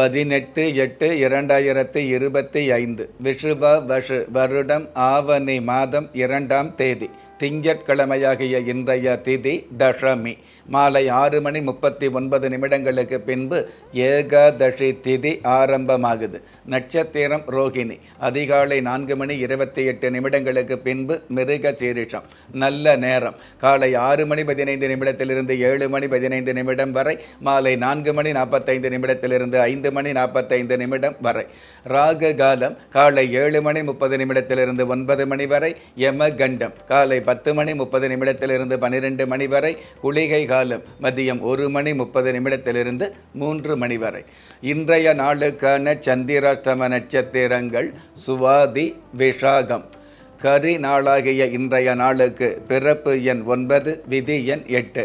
பதினெட்டு எட்டு இரண்டாயிரத்தி இருபத்தி ஐந்து விஷுவ வஷு வருடம் ஆவணி மாதம் இரண்டாம் தேதி. திங்கட்கிழமையாகிய இன்றைய திதி தசமி. மாலை ஆறு மணி முப்பத்தி ஒன்பது நிமிடங்களுக்கு பின்பு ஏகாதசி திதி ஆரம்பமாகுது. நட்சத்திரம் ரோகிணி. அதிகாலை நான்கு மணி இருபத்தி எட்டு நிமிடங்களுக்கு பின்பு மிருக சீரிஷம். நல்ல நேரம். காலை ஆறு மணி பதினைந்து நிமிடத்திலிருந்து ஏழு மணி பதினைந்து நிமிடம் வரை மாலை நான்கு மணி நாற்பத்தைந்து நிமிடத்திலிருந்து ஐந்து மணி நாற்பத்தைந்து நிமிடம் வரை. ராகு காலம் காலை ஏழு மணி முப்பது நிமிடத்திலிருந்து ஒன்பது மணி வரை யம கண்டம் காலை பத்து மணி முப்பது நிமிடத்திலிருந்து பன்னிரெண்டு மணி வரை குளிகை காலம் மதியம் ஒரு மணி முப்பது நிமிடத்திலிருந்து மூன்று மணி வரை. இன்றைய நாளுக்கான சந்திராஷ்டம நட்சத்திரங்கள் சுவாதி விஷாகம். கரி நாளாகிய இன்றைய நாளுக்கு பிறப்பு எண் ஒன்பது விதி எண் எட்டு.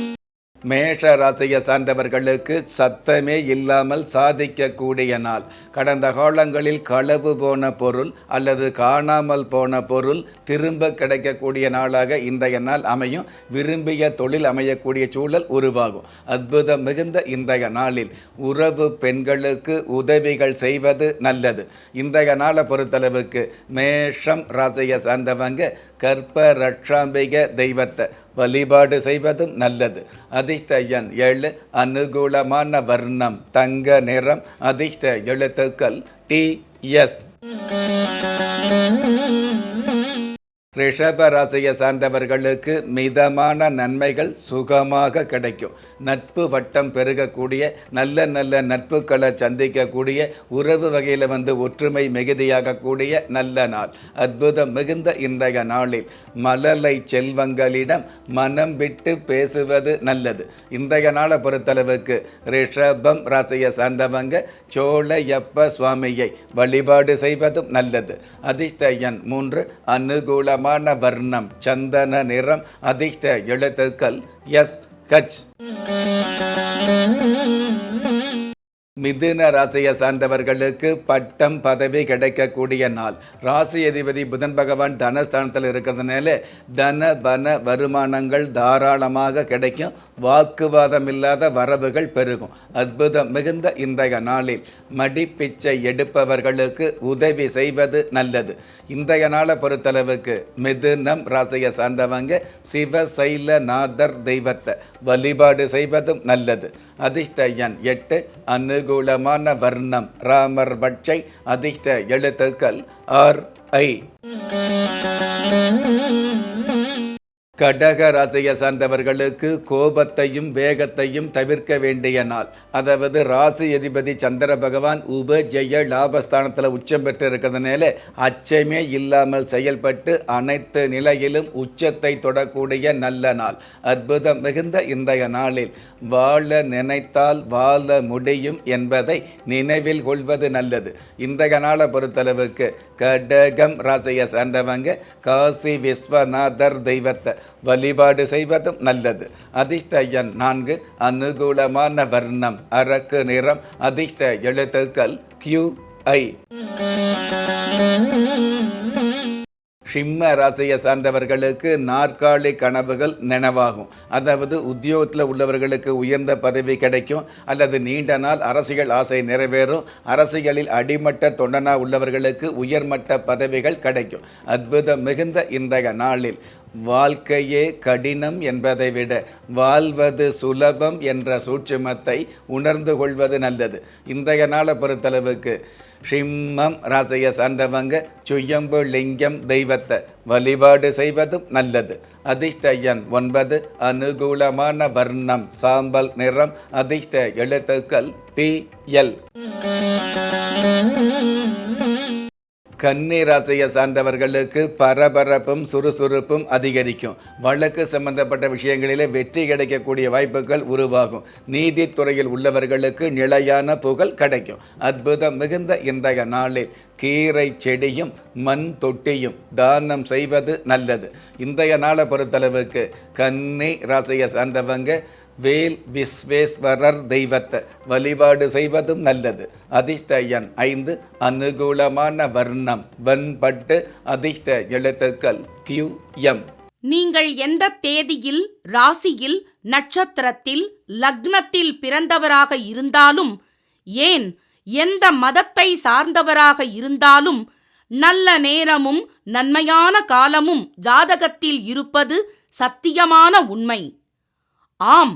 மேஷ ராசியை சார்ந்தவர்களுக்கு சத்தமே இல்லாமல் சாதிக்கக்கூடிய நாள். கடந்த காலங்களில் களவு போன பொருள் அல்லது காணாமல் போன பொருள் திரும்ப கிடைக்கக்கூடிய நாளாக இன்றைய நாள் அமையும். விரும்பிய தொழில் அமையக்கூடிய சூழல் உருவாகும். அற்புதம் மிகுந்த இன்றைய நாளில் உறவு பெண்களுக்கு உதவிகள் செய்வது நல்லது. இன்றைய நாளை பொறுத்தளவுக்கு மேஷம் ராசியை சார்ந்தவங்க கற்ப ரட்சாம்பிக தெய்வத்தை வழிபாடு செய்வதும் நல்லது. அதிர்ஷ்ட எண் ஏழு அனுகூலமான வர்ணம் தங்க நிறம் அதிர்ஷ்ட எழுத்துக்கள் டி எஸ் ரிஷபராசியை சார்ந்தவர்களுக்கு மிதமான நன்மைகள் சுகமாக கிடைக்கும். நட்பு வட்டம் பெருகக்கூடிய நல்ல நல்ல நட்புகளை சந்திக்கக்கூடிய உறவு வகையில் வந்து ஒற்றுமை மிகுதியாகக்கூடிய நல்ல நாள். அற்புதம் மிகுந்த இன்றைய நாளில் மலலை செல்வங்களிடம் மனம் விட்டு பேசுவது நல்லது. இன்றைய நாளை பொறுத்தளவுக்கு ரிஷபம் ராசியை சார்ந்தவங்க சோழையப்ப சுவாமியை வழிபாடு செய்வதும் நல்லது. அதிர்ஷ்ட எண் மூன்று அனுகூலம் சமான வர்ணம் சந்தன நிறம் அதிர்ஷ்ட எழுத்துக்கள் எஸ் ஹச் மிதுன ராசியை சார்ந்தவர்களுக்கு பட்டம் பதவி கிடைக்கக்கூடிய நாள். ராசி அதிபதி புதன் பகவான் தனஸ்தானத்தில் இருக்கிறதுனால தன பன வருமானங்கள் தாராளமாக கிடைக்கும். வாக்குவாதம் இல்லாத வரவுகள் பெருகும். அற்புதம் மிகுந்த இன்றைய நாளில் மடிப்பிச்சை எடுப்பவர்களுக்கு உதவி செய்வது நல்லது. இன்றைய நாளை பொறுத்தளவுக்கு மிதுனம் ராசியை சார்ந்தவங்க சிவசைலநாதர் தெய்வத்தை வழிபாடு செய்வதும் நல்லது. அதிர்ஷ்ட எண் எட்டு அனுகூலமான வர்ணம். ராமர் பட்சை அதிர்ஷ்ட எழுத்துக்கள் ஆர் ஐ கடக ராசியை சார்ந்தவர்களுக்கு கோபத்தையும் வேகத்தையும் தவிர்க்க வேண்டிய நாள். அதாவது ராசி அதிபதி சந்திர பகவான் உப ஜெய லாபஸ்தானத்தில் உச்சம் பெற்று இருக்கிறதுனால அச்சமே இல்லாமல் செயல்பட்டு அனைத்து நிலையிலும் உச்சத்தை தொடக்கூடிய நல்ல நாள். அற்புதம் மிகுந்த இன்றைய நாளில் வாழ நினைத்தால் வாழ முடியும் என்பதை நினைவில் கொள்வது நல்லது. இன்றைய நாளை பொறுத்தளவுக்கு கடகம் ராசியை சார்ந்தவங்க காசி விஸ்வநாதர் தெய்வத்தை வழிபாடு செய்வதும் நல்லது. அதிர்ஷ்ட எண் நான்கு அனுகூலமான வர்ணம் அரக்கு நிறம் அதிர்ஷ்ட எழுத்துக்கள் கியூ ஐ சிம்ம ராசியை சார்ந்தவர்களுக்கு நாற்காலி கனவுகள் நினைவாகும். அதாவது உத்தியோகத்தில் உள்ளவர்களுக்கு உயர்ந்த பதவி கிடைக்கும். அல்லது நீண்ட நாள் அரசியல் ஆசை நிறைவேறும். அரசியலில் அடிமட்ட தொண்டனா உள்ளவர்களுக்கு உயர்மட்ட பதவிகள் கிடைக்கும். அற்புதம் மிகுந்த இன்றைய நாளில். வாழ்க்கையே கடினம் என்பதை விட வாழ்வது சுலபம் என்ற சூட்சுமத்தை உணர்ந்து கொள்வது நல்லது. இன்றைய நாளை பொறுத்தளவுக்கு ஷிம்மம் ராசைய சார்ந்தவங்க சுயம்பு லிங்கம் தெய்வத்தை வழிபாடு செய்வதும் நல்லது. அதிர்ஷ்ட எண் ஒன்பது அனுகூலமான வர்ணம் சாம்பல் நிறம் அதிர்ஷ்ட எழுத்துக்கள் பி எல். கன்னி ராசியை சார்ந்தவர்களுக்கு பரபரப்பும் சுறுசுறுப்பும் அதிகரிக்கும். வழக்கு சம்பந்தப்பட்ட விஷயங்களிலே வெற்றி கிடைக்கக்கூடிய வாய்ப்புகள் உருவாகும். நீதித்துறையில் உள்ளவர்களுக்கு நிலையான புகழ் கிடைக்கும். அற்புதம் மிகுந்த இன்றைய நாளில் கீரை செடியும் மண் தொட்டியும் தானம் செய்வது நல்லது. இன்றைய நாளை பொறுத்தளவுக்கு கன்னி ராசியை சார்ந்தவங்க வேல் விஸ்வேஸ்வரர் தெய்வத்தை வழிபாடு செய்வதும் நல்லது. அதிர்ஷ்ட எண் ஐந்து அனுகூலமான வர்ணம் வெண்பட்டு அதிர்ஷ்ட எழுத்துக்கள் கியூ எம். நீங்கள் எந்த தேதியில் ராசியில் நட்சத்திரத்தில் லக்னத்தில் பிறந்தவராக இருந்தாலும் ஏன் எந்த மதத்தை சார்ந்தவராக இருந்தாலும் நல்ல நேரமும் நன்மையான காலமும் ஜாதகத்தில் இருப்பது சத்தியமான உண்மை. ஆம்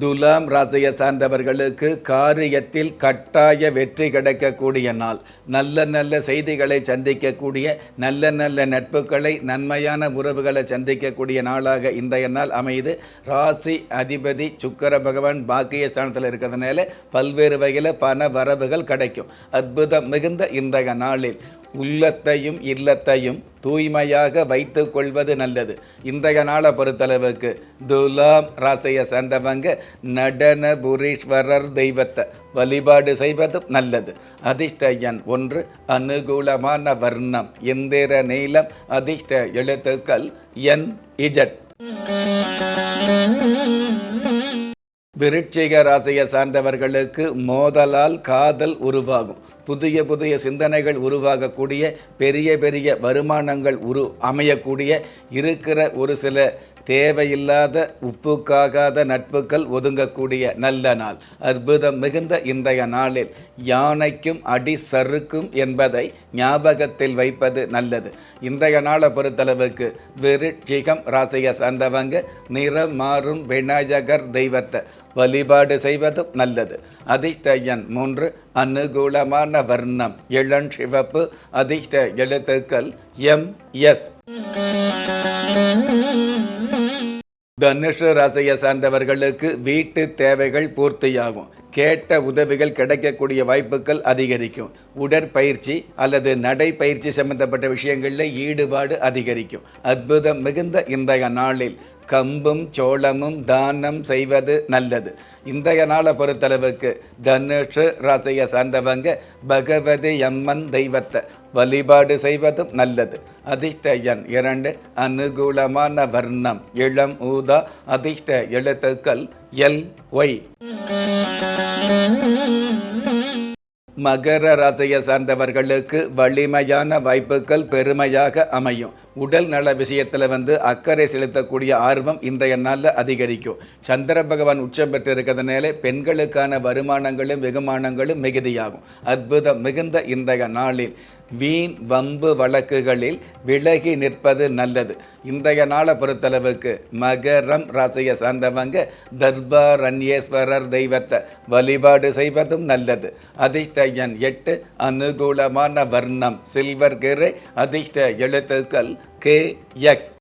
துலாம் ராசியை சார்ந்தவர்களுக்கு காரியத்தில் கட்டாய வெற்றி கிடைக்கக்கூடிய நாள். நல்ல நல்ல செய்திகளை சந்திக்கக்கூடிய நல்ல நல்ல நட்புகளை நன்மையான உறவுகளை சந்திக்கக்கூடிய நாளாக இன்றைய நாள் அமையுது. ராசி அதிபதி சுக்கர பகவான் பாக்கிய ஸ்தானத்தில் இருக்கிறதுனால பல்வேறு வகையில் பண வரவுகள் கிடைக்கும். அற்புதம் மிகுந்த இன்றைய நாளில் உள்ளத்தையும் இல்லத்தையும் தூய்மையாக வைத்து கொள்வது நல்லது. இன்றைய நாளை பொறுத்தளவுக்கு துலாம் ராசியை சேர்ந்தவங்க நடன புரீஸ்வரர் தெய்வத்தை வழிபாடு செய்வதும் நல்லது. அதிர்ஷ்ட எண் ஒன்று அனுகூலமான வர்ணம். எந்திர நீளம் அதிர்ஷ்ட எழுத்துக்கள் என் இஜட். விருட்சிக ராசியை சார்ந்தவர்களுக்கு மோதலால் காதல் உருவாகும். புதிய புதிய சிந்தனைகள் உருவாகக்கூடிய பெரிய பெரிய வருமானங்கள் உரு அமையக்கூடிய இருக்கிற ஒரு சில தேவையில்லாத உப்புக்காகாத நட்புகள் ஒதுங்கக்கூடிய நல்ல நாள். அற்புதம் மிகுந்த இன்றைய நாளில் யானைக்கும் அடி சறுக்கும் என்பதை ஞாபகத்தில் வைப்பது நல்லது. இன்றைய நாளை பொறுத்தளவுக்கு விருட்சிகம் ராசியை சார்ந்தவங்க நிறம் மாறும் விநாயகர் தெய்வத்தை வழிபாடு செய்வதும் நல்லது. அதிர்ஷ்ட எண் மூன்று அனுகூலமான வர்ணம் இளம் சிவப்பு அதிர்ஷ்ட எழுத்துக்கள் எம் எஸ். தனுஷ ராசியை சார்ந்தவர்களுக்கு வீட்டு தேவைகள் பூர்த்தியாகும். கேட்ட உதவிகள் கிடைக்கக்கூடிய வாய்ப்புகள் அதிகரிக்கும். உடற்பயிற்சி அல்லது நடைப்பயிற்சி சம்பந்தப்பட்ட விஷயங்களில் ஈடுபாடு அதிகரிக்கும். அற்புதம் மிகுந்த இன்றைய நாளில் கம்பும் சோளமும் தானம் செய்வது நல்லது. இன்றைய நாளை பொறுத்தளவுக்கு தனுஷு ராசியை சார்ந்தவங்க பகவதி அம்மன் தெய்வத்தை வழிபாடு செய்வதும் நல்லது. அதிர்ஷ்ட எண் இரண்டு அனுகூலமான வர்ணம் இளம் ஊதா அதிர்ஷ்ட எழுத்துக்கள் எல் ஒய். மகர ராசியை சார்ந்தவர்களுக்கு வலிமையான வாய்ப்புகள் பெருமையாக அமையும். உடல் நல விஷயத்தில் வந்து அக்கறை செலுத்தக்கூடிய ஆர்வம் இன்றைய நாளில் அதிகரிக்கும். சந்திர பகவான் உச்சம் பெற்றிருக்கிறதுனால பெண்களுக்கான வருமானங்களும் வெகுமானங்களும் மிகுதியாகும். அற்புதம் மிகுந்த இன்றைய நாளில் வீண் வம்பு வழக்குகளில் விலகி நிற்பது நல்லது. இன்றைய நாளை பொறுத்தளவுக்கு மகரம் ராசியை சார்ந்தவங்க தர்பாரண்யேஸ்வரர் தெய்வத்தை வழிபாடு செய்வதும் நல்லது. அதிர்ஷ்ட எண் எட்டு அனுகூலமான வர்ணம். சில்வர் கிரை அதிர்ஷ்ட எழுத்துக்கள் கே எக்ஸ்.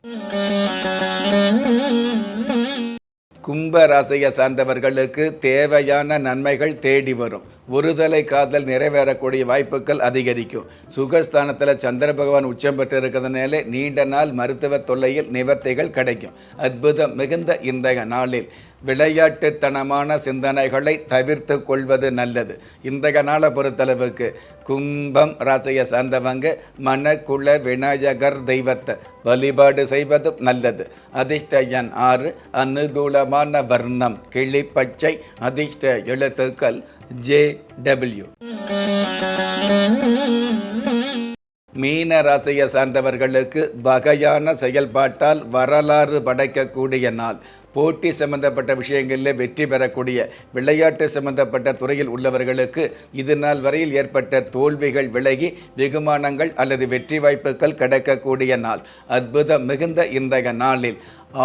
கும்ப ராசியை சார்ந்தவர்களுக்கு தேவையான நன்மைகள் தேடி வரும். ஒருதலை காதல் நிறைவேறக்கூடிய வாய்ப்புகள் அதிகரிக்கும். சுகஸ்தானத்தில் சந்திர பகவான் உச்சம் பெற்று இருக்கிறதுனால நீண்ட நாள் மருத்துவ தொல்லையில் நிவர்த்திகள் கிடைக்கும். அற்புதம் மிகுந்த இன்றைய நாளில். விளையாட்டுத்தனமான சிந்தனைகளை தவிர்த்து கொள்வது நல்லது. இன்றைய நாளை பொறுத்தளவுக்கு கும்பம் ராசியை சார்ந்தவங்க மனக்குல விநாயகர் தெய்வத்தை வழிபாடு செய்வதும் நல்லது. அதிர்ஷ்ட எண் ஆறு அனுகூலமான வர்ணம் கிளிப்பச்சை அதிர்ஷ்ட எழுத்துக்கள் ஜே டபிள்யூ. மீன ராசியை சார்ந்தவர்களுக்கு வகையான செயல்பாட்டால் வரலாறு படைக்கக்கூடிய நாள். போட்டி சம்பந்தப்பட்ட விஷயங்களில் வெற்றி பெறக்கூடிய விளையாட்டு சம்பந்தப்பட்ட துறையில் உள்ளவர்களுக்கு இது நாள் வரையில் ஏற்பட்ட தோல்விகள் விலகி வெகுமானங்கள் அல்லது வெற்றி வாய்ப்புகள் கிடைக்கக்கூடிய நாள். அற்புதம் மிகுந்த இன்றைய நாளில்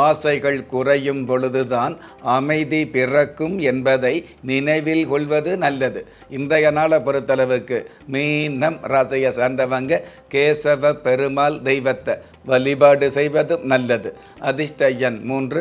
ஆசைகள் குறையும் பொழுதுதான் அமைதி பிறக்கும் என்பதை நினைவில் கொள்வது நல்லது. இன்றைய நாளை பொறுத்தளவுக்கு மீனம் ராசியை சார்ந்தவங்க கேசவ பெருமாள் தெய்வத்தை வழிபாடு செய்வதும் நல்லது. அதிர்ஷ்ட எண் மூன்று